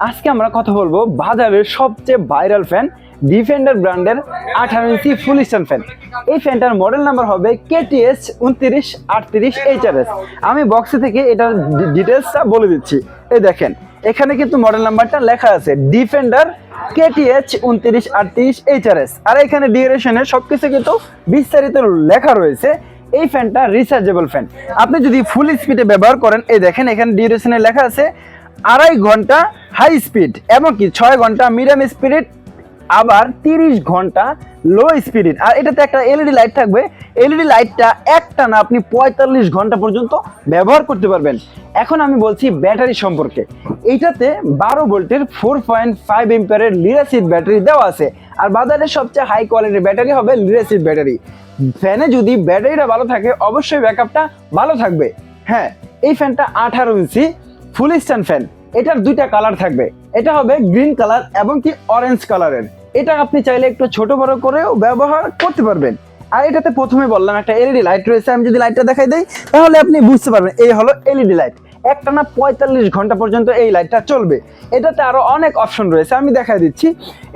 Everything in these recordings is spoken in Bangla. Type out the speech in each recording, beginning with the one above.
আজকে আমরা কথা বলব বাজারের সবচেয়ে ভাইরাল ফ্যান ডিফেন্ডার ব্র্যান্ডের আঠারো ইঞ্চি ফুল স্ট্যান্ড ফ্যান এই ফ্যানটার মডেল নাম্বার হবে কেটিএস উনত্রিশ আটত্রিশ এইচআরএস আমি বক্সে থেকে এটার ডিটেলসটা বলে দিচ্ছি। এই দেখেন, এখানে কিন্তু মডেল নাম্বারটা লেখা আছে ডিফেন্ডার কেটিএচ উনত্রিশ আটত্রিশ এইচআরএস আর এখানে ডিউরেশনের সবকিছু কিন্তু বিস্তারিত লেখা রয়েছে, এই ফ্যানটা রিচার্জেবল ফ্যান আপনি যদি ফুল স্পিডে ব্যবহার করেন, এই দেখেন এখানে ডিউরেশনে লেখা আছে আড়াই ঘণ্টা হাই স্পিড এমনকি ছয় ঘণ্টা মিডিয়াম স্পিড আবার তিরিশ ঘণ্টা লো স্পিড আর এটাতে একটা এলইডি লাইট থাকবে। এলইডি লাইটটা একটা না আপনি পঁয়তাল্লিশ ঘণ্টা পর্যন্ত ব্যবহার করতে পারবেন। এখন আমি বলছি ব্যাটারি সম্পর্কে। এইটাতে বারো ভোল্টের ফোর পয়েন্ট ফাইভ এম্পিয়ারের লিরাসিড ব্যাটারি দেওয়া আছে। আর বাজারে সবচেয়ে হাই কোয়ালিটির ব্যাটারি হবে লিরাসিড ব্যাটারি ফ্যানে যদি ব্যাটারিটা ভালো থাকে, অবশ্যই ব্যাকআপটা ভালো থাকবে। হ্যাঁ এই ফ্যানটা আঠারো ইঞ্চি ফুল স্ট্যান্ড ফ্যান। এটার দুইটা কালার থাকবে। এটা হবে গ্রিন কালার এবং কি অরেঞ্জ কালারের। এটা আপনি চাইলে একটু ছোট বড় করেও ব্যবহার করতে পারবেন। আর এটাতে প্রথমে বললাম, একটা এলইডি লাইট রয়েছে। আমি যদি লাইটটা দেখাই দিই, তাহলে আপনি বুঝতে পারবেন, এই হলো এলইডি লাইট। একটা না পঁয়তাল্লিশ ঘণ্টা পর্যন্ত এই লাইটটা চলবে। এটাতে আরও অনেক অপশন রয়েছে, আমি দেখাই দিচ্ছি।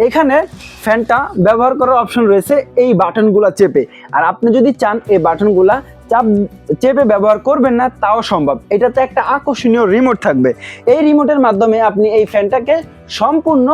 এখানে ফ্যানটা ব্যবহার করার অপশন রয়েছে, এই বাটনগুলা চেপে। আর আপনি যদি চান, এই বাটনগুলা চাপ চেপে ব্যবহার করবেন না, তাও সম্ভব। এটাতে একটা আকর্ষণীয় রিমোট থাকবে। এই রিমোটের মাধ্যমে আপনি এই ফ্যানটাকে সম্পূর্ণ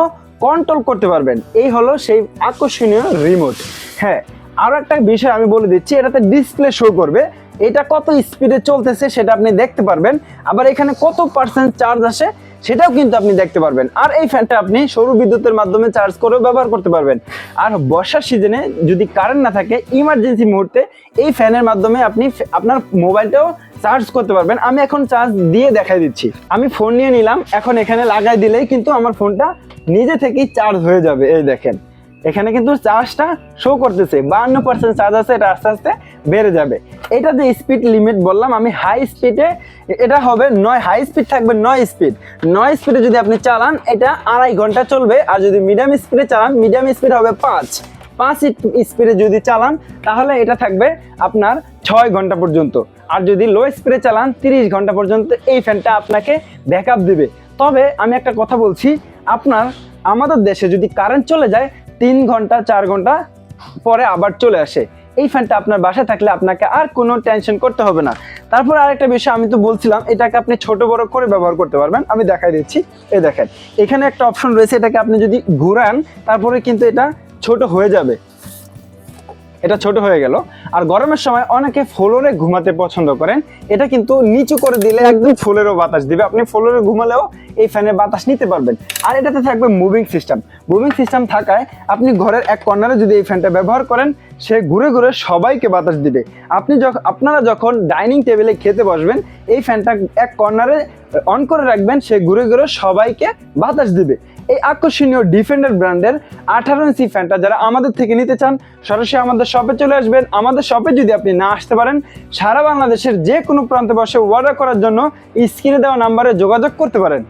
কন্ট্রোল করতে পারবেন। এই হলো সেই আকর্ষণীয় রিমোট হ্যাঁ আরও একটা বিষয় আমি বলে দিচ্ছি, এটাতে ডিসপ্লে শো করবে। এটা কত স্পিডে চলতেছে সেটা আপনি দেখতে পারবেন। আবার এখানে কত পার্সেন্ট চার্জ আসে সেটাও কিন্তু আপনি দেখতে পারবেন। আর এই ফ্যানটা আপনি সৌর বিদ্যুতের মাধ্যমে চার্জ করেও ব্যবহার করতে পারবেন। আর বর্ষার সিজনে যদি কারেন্ট না থাকে ইমার্জেন্সি মুহূর্তে এই ফ্যানের মাধ্যমে আপনি আপনার মোবাইলটাও চার্জ করতে পারবেন। আমি এখন চার্জ দিয়ে দেখাই দিচ্ছি। আমি ফোন নিয়ে নিলাম, এখন এখানে লাগাই দিলেই কিন্তু আমার ফোনটা নিজে থেকেই চার্জ হয়ে যাবে। এই দেখেন, এখানে কিন্তু চার্জটা শো করতেছে। বাহান্ন পার্সেন্ট চার্জ আছে, এটা আস্তে আস্তে বেড়ে যাবে। এটা যে স্পিড লিমিট বললাম, আমি হাই স্পিডে এটা হবে নয় হাই স্পিড থাকবে নয় স্পিড নয় স্পিডে যদি আপনি চালান, এটা আড়াই ঘণ্টা চলবে। আর যদি মিডিয়াম স্পিডে চালান মিডিয়াম স্পিড হবে পাঁচ। পাঁচ স্পিডে যদি চালান, তাহলে এটা থাকবে আপনার ছয় ঘণ্টা পর্যন্ত। আর যদি লো স্পিডে চালান, তিরিশ ঘণ্টা পর্যন্ত এই ফ্যানটা আপনাকে ব্যাকআপ দিবে। তবে আমি একটা কথা বলছি, আপনার, আমাদের দেশে যদি কারেন্ট চলে যায়, তিন ঘণ্টা, চার ঘণ্টা পরে আবার চলে আসে। এই ফ্যানটা আপনার বাসায় থাকলে আপনাকে আর কোনো টেনশন করতে হবে না। তারপর আরেকটা বিষয় আমি তো বলছিলাম, এটাকে আপনি ছোট বড় করে ব্যবহার করতে পারবেন। আমি দেখাই দিচ্ছি, এই দেখেন, এখানে একটা অপশন রয়েছে, এটাকে আপনি যদি ঘুরান, তারপরে কিন্তু এটা ছোট হয়ে যাবে। এটা ছোট হয়ে গেল। আর গরমের সময় অনেকে ফ্লোরে ঘুমাতে পছন্দ করেন। এটা কিন্তু নিচু করে দিলে একদম ফ্লোরেও বাতাস দিবে। আপনি ফ্লোরে ঘুমালেও এই ফ্যানের বাতাস নিতে পারবেন। আর এটাতে থাকবে মুভিং সিস্টেম মুভিং সিস্টেম থাকায় আপনি ঘরের এক কর্নারে যদি এই ফ্যানটা ব্যবহার করেন, সে ঘুরে ঘুরে সবাইকে বাতাস দিবে। আপনি যখন আপনারা যখন ডাইনিং টেবিলে খেতে বসবেন, এই ফ্যানটা এক কর্নারে অন করে রাখবেন, সে ঘুরে ঘুরে সবাইকে বাতাস দিবে। এই আকর্ষণীয় ডিফেন্ডার ব্র্যান্ডের আঠারো ইঞ্চি ফ্যানটা যারা আমাদের থেকে নিতে চান, সরাসরি আমাদের শপে চলে আসবেন। আমাদের শপে যদি আপনি না আসতে পারেন, সারা বাংলাদেশের যে কোনো প্রান্তে বসে অর্ডার করার জন্য স্ক্রিনে দেওয়া নাম্বারে যোগাযোগ করতে পারেন।